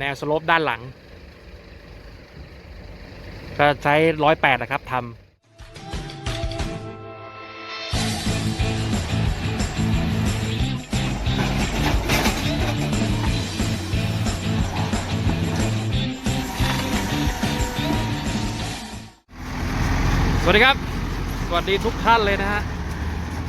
แนวสโลปด้านหลัง ก็ใช้ร้อยแปดนะครับทำสวัสดีครับ สวัสดีทุกท่านเลยนะฮะ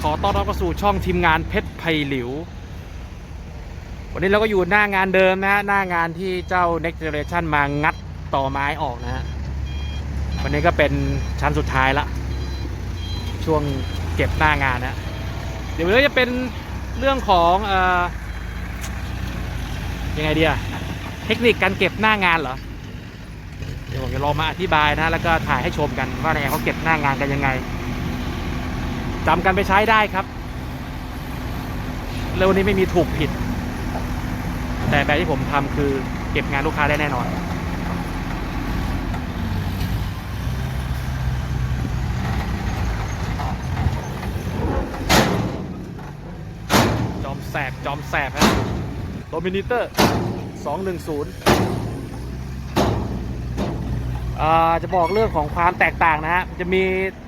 ขอต้อนรับเข้าสู่ช่องทีมงานเพชรไพหลิว วันนี้เราก็อยู่หน้างานเดิมนะฮะหน้างานที่เจ้า Next Generation มางัดต่อไม้ออกนะฮะวันนี้ก็เป็นชั้นสุดท้ายละ ช่วงเก็บหน้างานนะเดี๋ยววันนี้จะเป็นเรื่องของเอ่อยังไงเดีอะเทคนิคการเก็บหน้างานเหรอเดี๋ยวผมจะลองมาอธิบายนะ แล้วก็ถ่ายให้ชมกันว่าเนี่ยเขาเก็บหน้างานกันยังไงจำกันไปใช้ได้ครับเร็ววันนี้ไม่มีถูกผิด แต่แบบที่ผมทำคือเก็บงานลูกค้าได้แน่นอนจอมแสบจอมแสบฮะโดมินิเตอร์ 210อ่าจะบอกเรื่องของความแตกต่างนะฮะ จะมี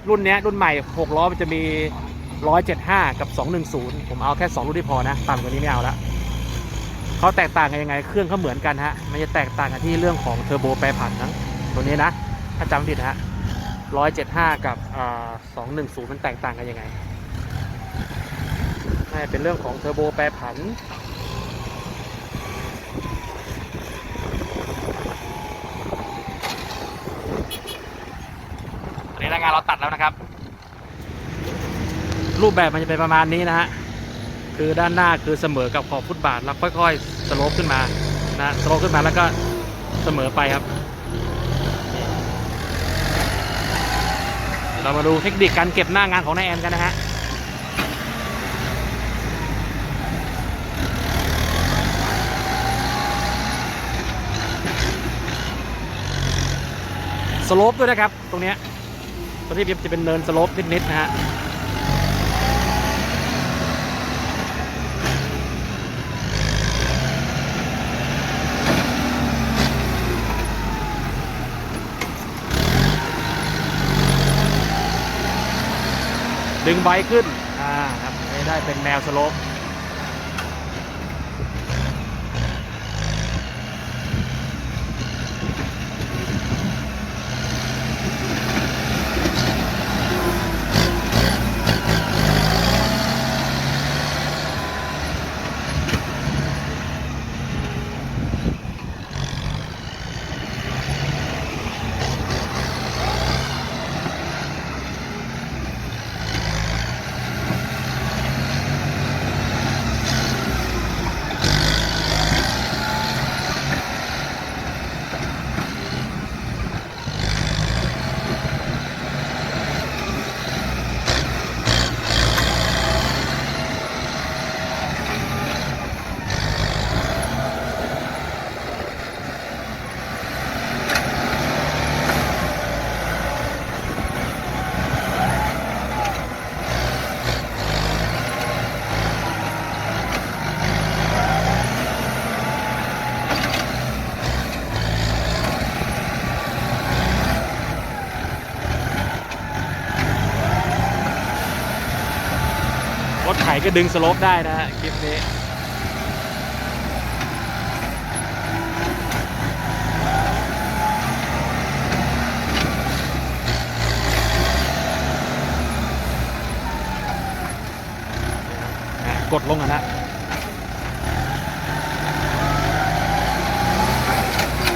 รุ่นเนี้ยรุ่นใหม่ 6 ล้อมันจะมี 175 กับ 210 ผมเอาแค่ 2 รุ่นที่พอนะ ต่ำกว่านี้ไม่เอาละ เขาแตกต่างกันยังไง เครื่องเขาเหมือนกันฮะ มันจะแตกต่างกันที่เรื่องของเทอร์โบแปรผันนะตัวนี้นะ ถ้าจำผิดนะฮะ175กับอ่า210มันแตกต่างกันยังไงน่เป็นเรื่องของเทอร์โบแปรผันอันนี้รายงานเราตัดแล้วนะครับ รูปแบบมันจะเป็นประมาณนี้นะฮะคือด้านหน้าคือเสมอกับขอบฟุตบาทแล้วค่อย ๆ สโลปขึ้นมานะสโลปขึ้นมาแล้วก็เสมอไปครับ เรามาดูเทคนิคการเก็บหน้างานของนายแอนกันนะฮะสโลปด้วยนะครับ ตรงเนี้ยตรงนี้จะเป็นเนินสโลปนิดๆนะฮะ ดึงไบขึ้นอ่าครับไม่ได้เป็นแนวสโลป ดึงสโลปได้นะฮะคลิปนี้กดลงกันนะ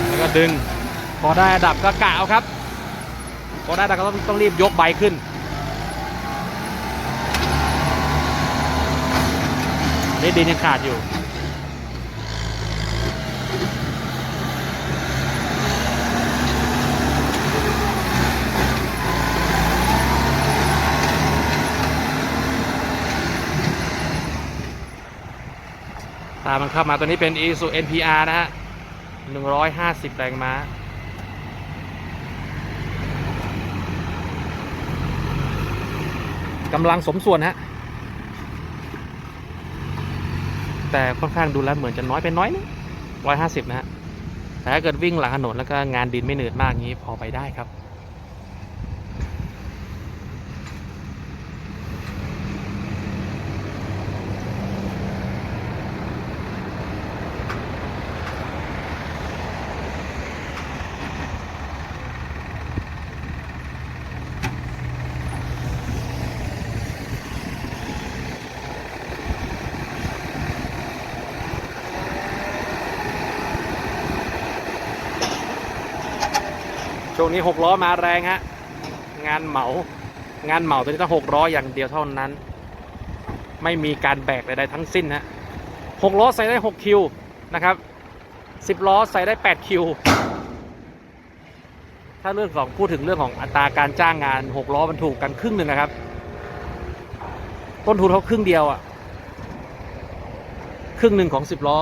แล้วก็ดึง พอได้ระดับก็กะเอาครับ พอได้ระดับก็ต้องต้องรีบยกใบขึ้น นี่ดินยังขาดอยู่ตามันเข้ามาตัวนี้เป็น Isuzu NPR นะฮะ 150 แรงม้ากำลังสมส่วนฮะ แต่ค่อนข้างดูแล้วเหมือนจะน้อยไปน้อยนึงร้อยห้าสิบนะฮะแต่ถ้าเกิดวิ่งหลังถนนแล้วก็งานดินไม่เหนื่อยมากงี้พอไปได้ครับ ช่วงนี้หกล้อมาแรงฮะงานเหมางานเหมาตัวนี้ต้องหกล้ออย่างเดียวเท่านั้น ไม่มีการแบกใดๆทั้งสิ้นฮะหกล้อใส่ได้หกคิวนะครับสิบล้อใส่ได้แปดคิวถ้าเรื่องของพูดถึงเรื่องของอัตราการจ้างงานหกล้อมันถูกกันครึ่งหนึ่งนะครับ ต้นทุนเขาครึ่งเดียวอะ่ะครึ่งหนึ่งของสิบล้อ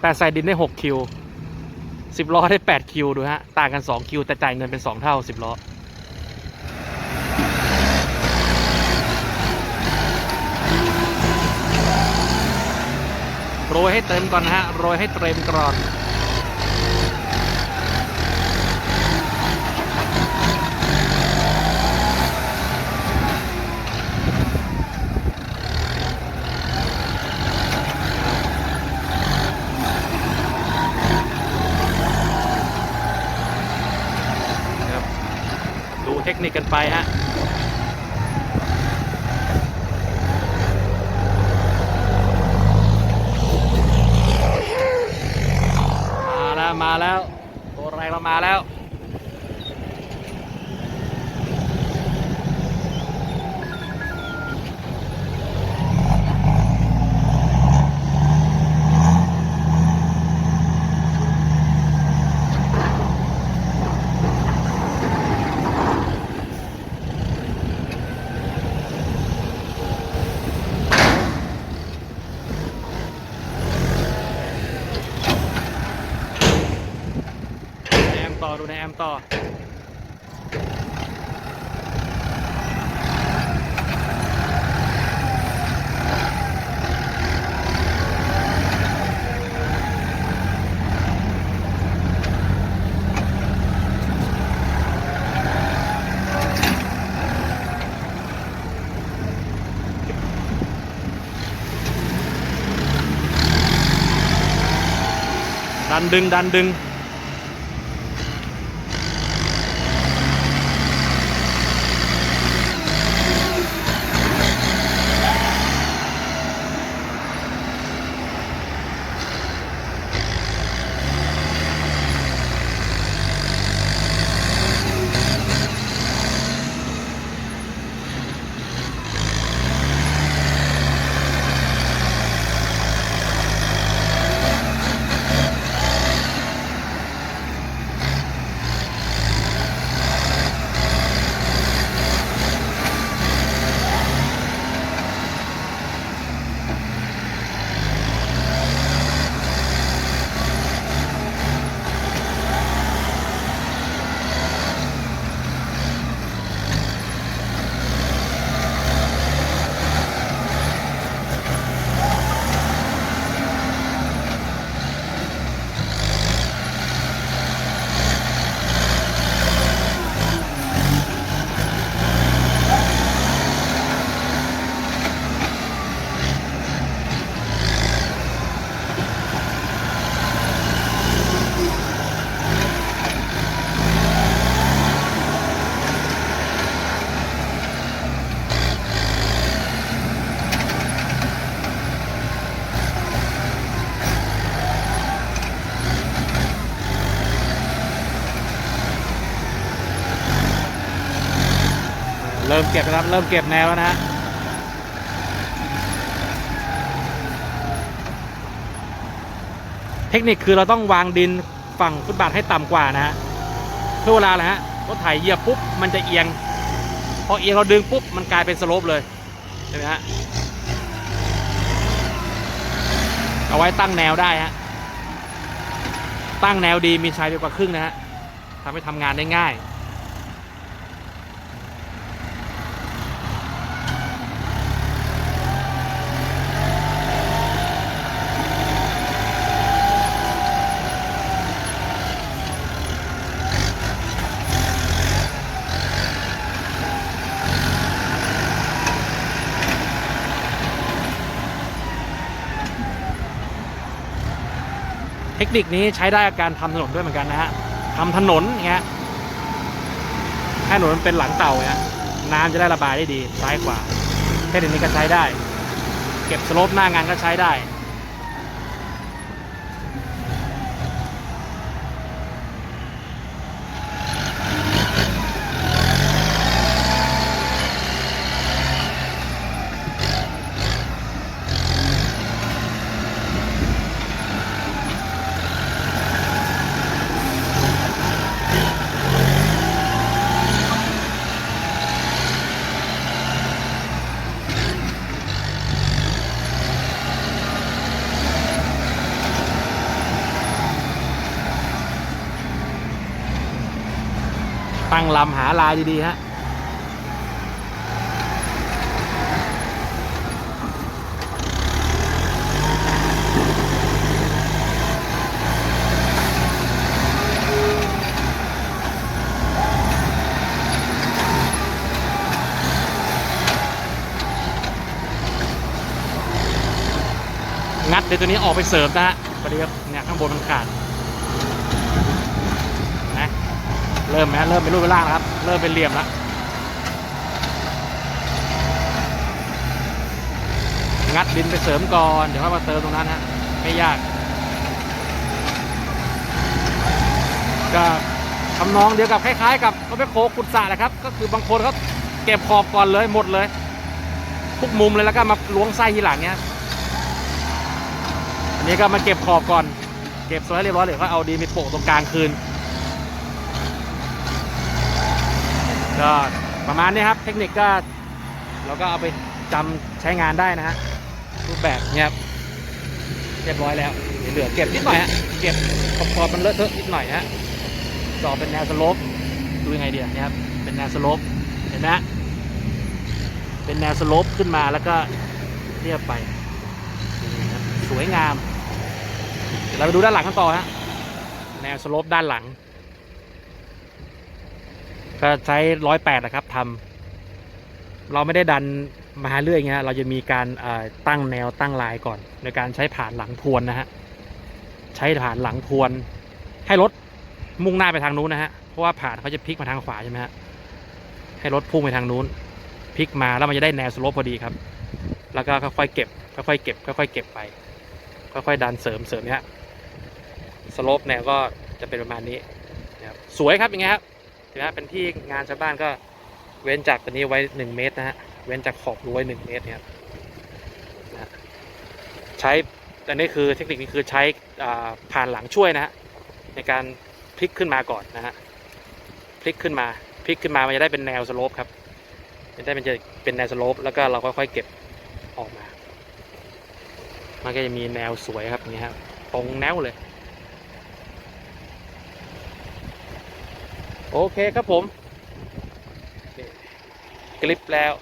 แต่ใส่ดินได้หกคิว สิบล้อได้แปดคิวดูฮะ ต่างกันสองคิว แต่จ่ายเงินเป็นสองเท่าสิบล้อโรยให้เต็มก่อนนะฮะ โรยให้เต็มก่อน ครับดูเทค นิคกันไปฮะมาแล้วมาแล้วตัวแรงเรามาแล้ว อมต่อดูในแอมต่อดันดึงดันดึง บครับ เริ่มเก็บแนวแล้วนะเทคนิคคือเราต้องวางดินฝั่งฟุตบาทให้ต่ำกว่านะฮะเพื่อเวลาอะไรฮะรถไถเหยียบปุ๊บมันจะเอียง พอเอียงเราดึงปุ๊บมันกลายเป็นสโลปเลยเห็นไหมฮะเอาไว้ตั้งแนวได้ฮะตั้งแนวดีมีชัยไปกว่าครึ่งนะฮะทำให้ทำงานได้ง่าย ทคนิคนี้ใช้ได้กับการทำถนนด้วยเหมือนกันนะฮะทำถนนเงี้ยให้ถนนมันเป็นหลังเต่าเงี้ยน้ำจะได้ระบายได้ดีซ้ายขวาเทคนิคนี้ก็ใช้ได้ เก็บสโลปหน้างานก็ใช้ได้ ตั้งลำหาลายดีๆฮะงัดเดี๋ยวตัวนี้ออกไปเสริมนะฮะพอดีครับเนี่ยข้างบนมันขาดนะ เริ่มไหมเริ่มเป็นรูปเป็นร่างแล้วครับ เริ่มเป็นเหลี่ยมแล้วงัดดินไปเสริมก่อน เดี๋ยวค่อยมาเติมตรงนั้นฮะไม่ยาก ก็ทำนองเดียวกับคล้ายๆ กับรถแมคโคขุดสระแหละครับ ก็คือบางคนเขาเก็บขอบก่อนเลยหมดเลยทุกมุมเลยแล้วก็มาล้วงไส้ทีหลังเนี้ยอันนี้ก็มาเก็บขอบก่อน เก็บโซนให้เรียบร้อยเดี๋ยวก็เอาดีนไปโปะตรงกลางคืน ก็ประมาณนี้ครับ เทคนิคก็เราก็เอาไปจำใช้งานได้นะฮะรูปแบบเนี้ยครับเรียบร้อยแล้วเหลือเก็บนิดหน่อยฮะเก็บขอบขอบมันเลอะเทอะนิดหน่อยฮะต่อเป็นแนวสโลปดูยังไงเดียวเนี่ยครับเป็นแนวสโลปเห็นไหมฮะเป็นแนวสโลปขึ้นมาแล้วก็เรียบไปสวยงามเดี๋ยวเราไปดูด้านหลังกันต่อฮะแนวสโลปด้านหลัง ก็ใช้ร้อยแปดนะครับทำเราไม่ได้ดันมาเรื่อยเงี้ยเราจะมีการตั้งแนวตั้งลายก่อน ในการใช้ผ่านหลังทวนนะฮะใช้ผ่านหลังทวน ให้รถมุ่งหน้าไปทางนู้นนะฮะเพราะว่าผ่านเขาจะพลิกมาทางขวาใช่ไหมฮะให้รถพุ่งไปทางนู้นพลิกมาแล้วมันจะได้แนวสโลปพอดีครับ แล้วก็ค่อยๆเก็บค่อยๆเก็บค่อยๆเก็บไปค่อยๆดันเสริมเสริมเนี่ยสโลปแนวก็จะเป็นประมาณนี้นะครับสวยครับอย่างเงี้ยครับ ถือว่าเป็นที่งานชาวบ้านก็เว้นจากตัวนี้ไว้หนึ่งเมตรนะฮะ เว้นจากขอบรั้วไว้หนึ่งเมตรเนี่ยครับนะใช้อันนี้คือเทคนิคนี้คือใช้ผ่านหลังช่วยนะฮะในการพลิกขึ้นมาก่อนนะฮะ พลิกขึ้นมา พลิกขึ้นมา มันจะได้เป็นแนวสโลปครับจะได้เป็นจะเป็นแนวสโลปแล้วก็เราค่อยๆเก็บออกมา มันก็จะมีแนวสวยครับอย่างนี้ครับตรงแนวเลย โอเคครับผมคลิปแล้ว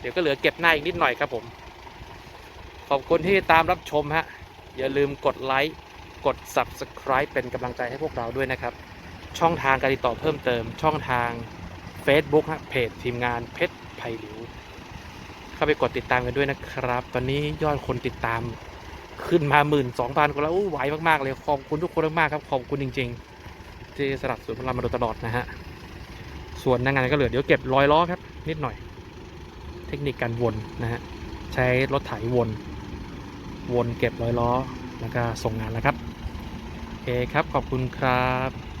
เดี๋ยวก็เหลือเก็บหน้าอีกนิดหน่อยครับผม ขอบคุณที่ตามรับชมฮะ อย่าลืมกดไลค์กด Subscribe เป็นกำลังใจให้พวกเราด้วยนะครับ ช่องทางการติดต่อเพิ่มเติม ช่องทาง Facebook ฮะเพจทีมงานเพชรไผ่หลิว เข้าไปกดติดตามกันด้วยนะครับ ตอนนี้ยอดคนติดตามขึ้นมาหมื่นสองพันคนแล้วอู้ไหวมาก ๆ เลย ขอบคุณทุกคนมาก ๆ ครับ ขอบคุณจริง ๆ ที่สลับสนุนพวกเรามาโดยตลอดนะฮะ ส่วนหนางานก็เหลือเดี๋ยวเก็บรอยล้อครับ นิดหน่อย เทคนิคการวนนะฮะ ใช้รถไถวน วนเก็บรอยล้อ แล้วก็ส่งงานแล้วครับโอเคครับขอบคุณครับ